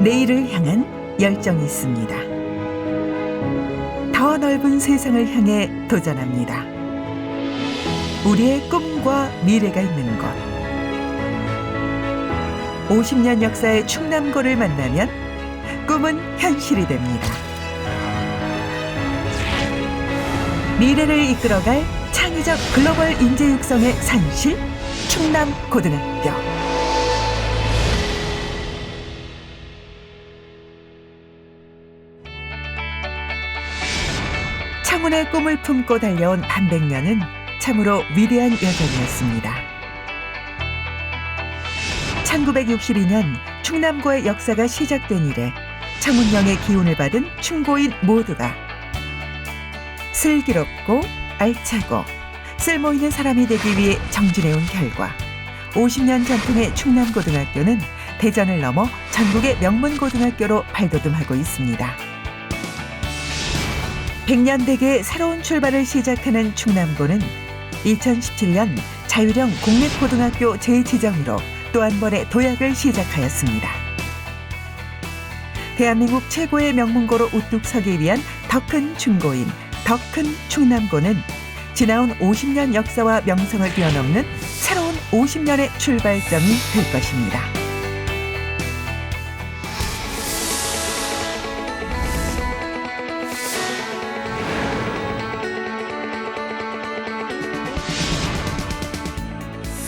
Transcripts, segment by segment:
내일을 향한 열정이 있습니다. 더 넓은 세상을 향해 도전합니다. 우리의 꿈과 미래가 있는 곳. 50년 역사의 충남고를 만나면 꿈은 현실이 됩니다. 미래를 이끌어갈 창의적 글로벌 인재 육성의 산실 충남고등학교. 창원의 꿈을 품고 달려온 반백년은 참으로 위대한 여정이었습니다. 1962년 충남고의 역사가 시작된 이래 창원령의 기운을 받은 충고인 모두가 슬기롭고 알차고 쓸모있는 사람이 되기 위해 정진해온 결과 50년 전통의 충남고등학교는 대전을 넘어 전국의 명문고등학교로 발돋움하고 있습니다. 100년 대계의 새로운 출발을 시작하는 충남고는 2017년 자유령 공립고등학교 재지정으로 또 한 번의 도약을 시작하였습니다. 대한민국 최고의 명문고로 우뚝 서기 위한 더큰 충고인, 더 큰 충남고는 지나온 50년 역사와 명성을 뛰어넘는 새로운 50년의 출발점이 될 것입니다.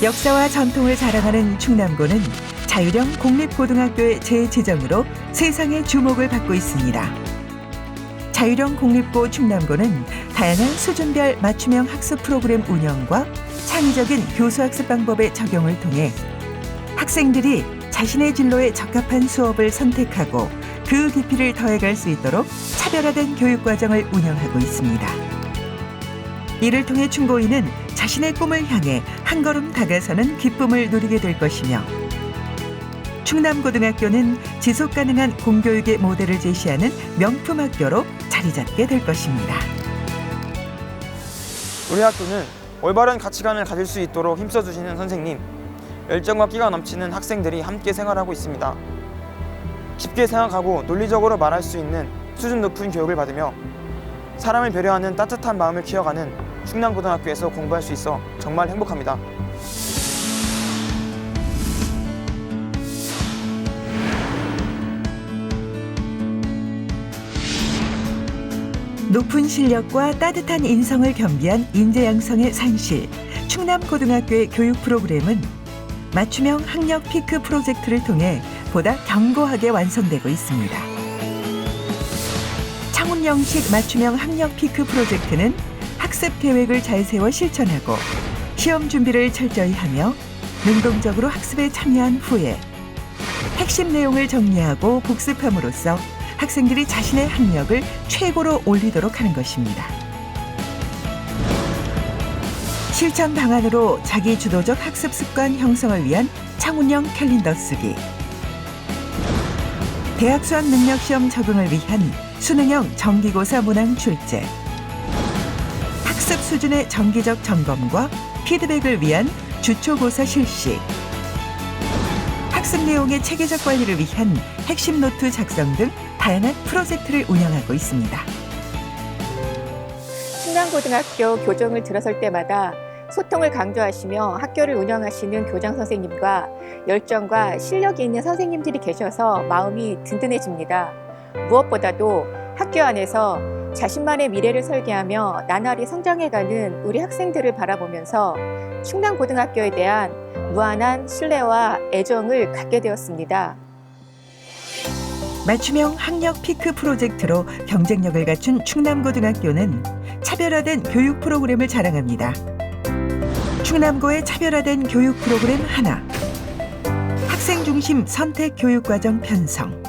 역사와 전통을 자랑하는 충남고는 자유령 공립고등학교의 재지정으로 세상의 주목을 받고 있습니다. 자유령 공립고 충남고는 다양한 수준별 맞춤형 학습 프로그램 운영과 창의적인 교수학습 방법의 적용을 통해 학생들이 자신의 진로에 적합한 수업을 선택하고 그 깊이를 더해갈 수 있도록 차별화된 교육 과정을 운영하고 있습니다. 이를 통해 충고인은 자신의 꿈을 향해 한 걸음 다가서는 기쁨을 누리게 될 것이며 충남고등학교는 지속 가능한 공교육의 모델을 제시하는 명품 학교로 자리 잡게 될 것입니다. 우리 학교는 올바른 가치관을 가질 수 있도록 힘써 주시는 선생님, 열정과 끼가 넘치는 학생들이 함께 생활하고 있습니다. 깊게 생각하고 논리적으로 말할 수 있는 수준 높은 교육을 받으며 사람을 배려하는 따뜻한 마음을 키워가는 충남고등학교에서 공부할 수 있어 정말 행복합니다. 높은 실력과 따뜻한 인성을 겸비한 인재 양성의 산실 충남고등학교의 교육 프로그램은 맞춤형 학력 피크 프로젝트를 통해 보다 견고하게 완성되고 있습니다. 창훈 영식 맞춤형 학력 피크 프로젝트는 학습 계획을 잘 세워 실천하고 시험 준비를 철저히 하며 능동적으로 학습에 참여한 후에 핵심 내용을 정리하고 복습함으로써 학생들이 자신의 학력을 최고로 올리도록 하는 것입니다. 실천 방안으로 자기 주도적 학습 습관 형성을 위한 창운형 캘린더 쓰기, 대학 수학 능력 시험 적응을 위한 수능형 정기고사 문항 출제, 수준의 정기적 점검과 피드백을 위한 주초고사 실시, 학습 내용의 체계적 관리를 위한 핵심 노트 작성 등 다양한 프로젝트를 운영하고 있습니다. 충남고등학교 교정을 들어설 때마다 소통을 강조하시며 학교를 운영하시는 교장 선생님과 열정과 실력이 있는 선생님들이 계셔서 마음이 든든해집니다. 무엇보다도 학교 안에서 자신만의 미래를 설계하며 나날이 성장해가는 우리 학생들을 바라보면서 충남고등학교에 대한 무한한 신뢰와 애정을 갖게 되었습니다. 맞춤형 학력 피크 프로젝트로 경쟁력을 갖춘 충남고등학교는 차별화된 교육 프로그램을 자랑합니다. 충남고의 차별화된 교육 프로그램 하나. 학생 중심 선택 교육 과정 편성.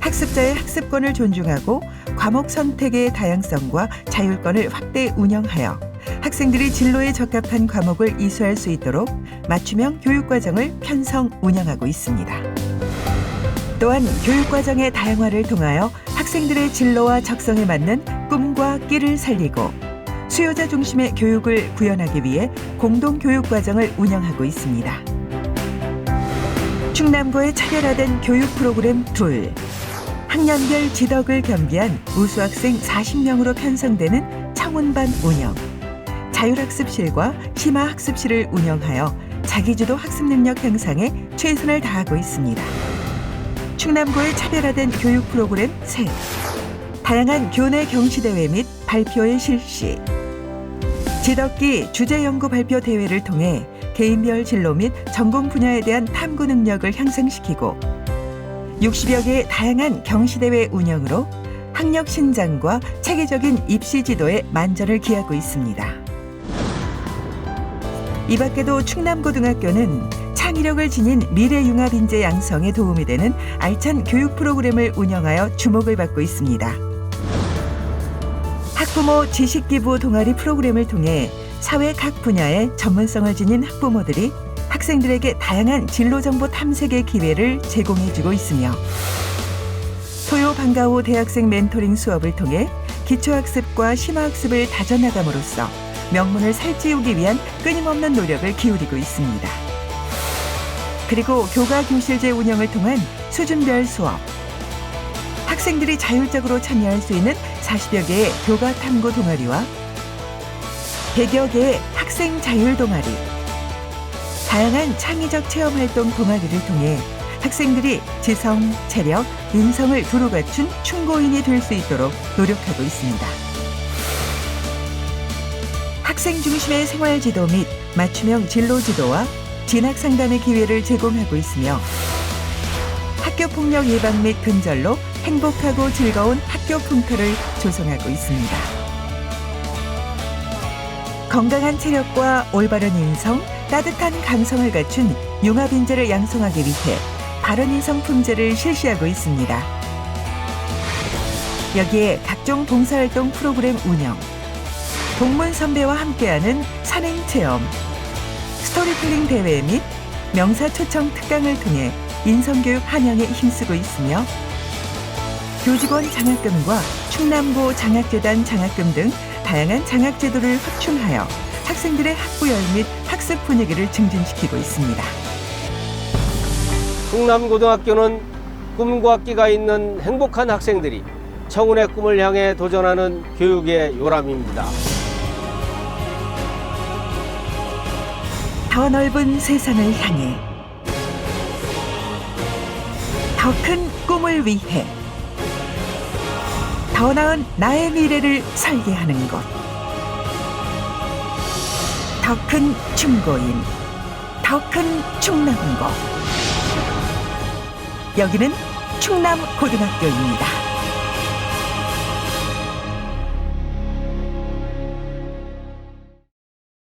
학습자의 학습권을 존중하고 과목 선택의 다양성과 자율권을 확대 운영하여 학생들이 진로에 적합한 과목을 이수할 수 있도록 맞춤형 교육 과정을 편성 운영하고 있습니다. 또한 교육과정의 다양화를 통하여 학생들의 진로와 적성에 맞는 꿈과 끼를 살리고 수요자 중심의 교육을 구현하기 위해 공동 교육 과정을 운영하고 있습니다. 충남고의 차별화된 교육 프로그램 둘. 학년별 지덕을 겸비한 우수 학생 40명으로 편성되는 청운반 운영. 자율학습실과 심화학습실을 운영하여 자기주도 학습 능력 향상에 최선을 다하고 있습니다. 충남고의 차별화된 교육 프로그램 셋. 다양한 교내 경시대회 및 발표의 실시. 지덕기 주제연구 발표 대회를 통해 개인별 진로 및 전공 분야에 대한 탐구 능력을 향상시키고 60여 개의 다양한 경시대회 운영으로 학력 신장과 체계적인 입시 지도에 만전을 기하고 있습니다. 이 밖에도 충남고등학교는 창의력을 지닌 미래융합 인재 양성에 도움이 되는 알찬 교육 프로그램을 운영하여 주목을 받고 있습니다. 학부모 지식기부 동아리 프로그램을 통해 사회 각 분야의 전문성을 지닌 학부모들이 학생들에게 다양한 진로 정보 탐색의 기회를 제공해주고 있으며 토요 방과후 대학생 멘토링 수업을 통해 기초학습과 심화학습을 다져나감으로써 명문을 살찌우기 위한 끊임없는 노력을 기울이고 있습니다. 그리고 교과 교실제 운영을 통한 수준별 수업, 학생들이 자율적으로 참여할 수 있는 40여 개의 교과 탐구 동아리와 100여 개의 학생 자율 동아리, 다양한 창의적 체험 활동 동아리를 통해 학생들이 지성, 체력, 인성을 두루 갖춘 충고인이 될 수 있도록 노력하고 있습니다. 학생 중심의 생활 지도 및 맞춤형 진로 지도와 진학 상담의 기회를 제공하고 있으며 학교 폭력 예방 및 근절로 행복하고 즐거운 학교 풍토를 조성하고 있습니다. 건강한 체력과 올바른 인성, 따뜻한 감성을 갖춘 융합 인재를 양성하기 위해 바른 인성 품제를 실시하고 있습니다. 여기에 각종 봉사활동 프로그램 운영, 동문 선배와 함께하는 산행 체험, 스토리텔링 대회 및 명사 초청 특강을 통해 인성교육 한양에 힘쓰고 있으며 교직원 장학금과 충남고 장학재단 장학금 등 다양한 장학 제도를 확충하여 학생들의 학부열 및 학습 분위기를 증진시키고 있습니다. 충남고등학교는 꿈과 끼가 있는 행복한 학생들이 청운의 꿈을 향해 도전하는 교육의 요람입니다. 더 넓은 세상을 향해 더 큰 꿈을 위해 더 나은 나의 미래를 설계하는 곳. 더 큰 충고인, 더 큰 충남고. 여기는 충남 고등학교입니다.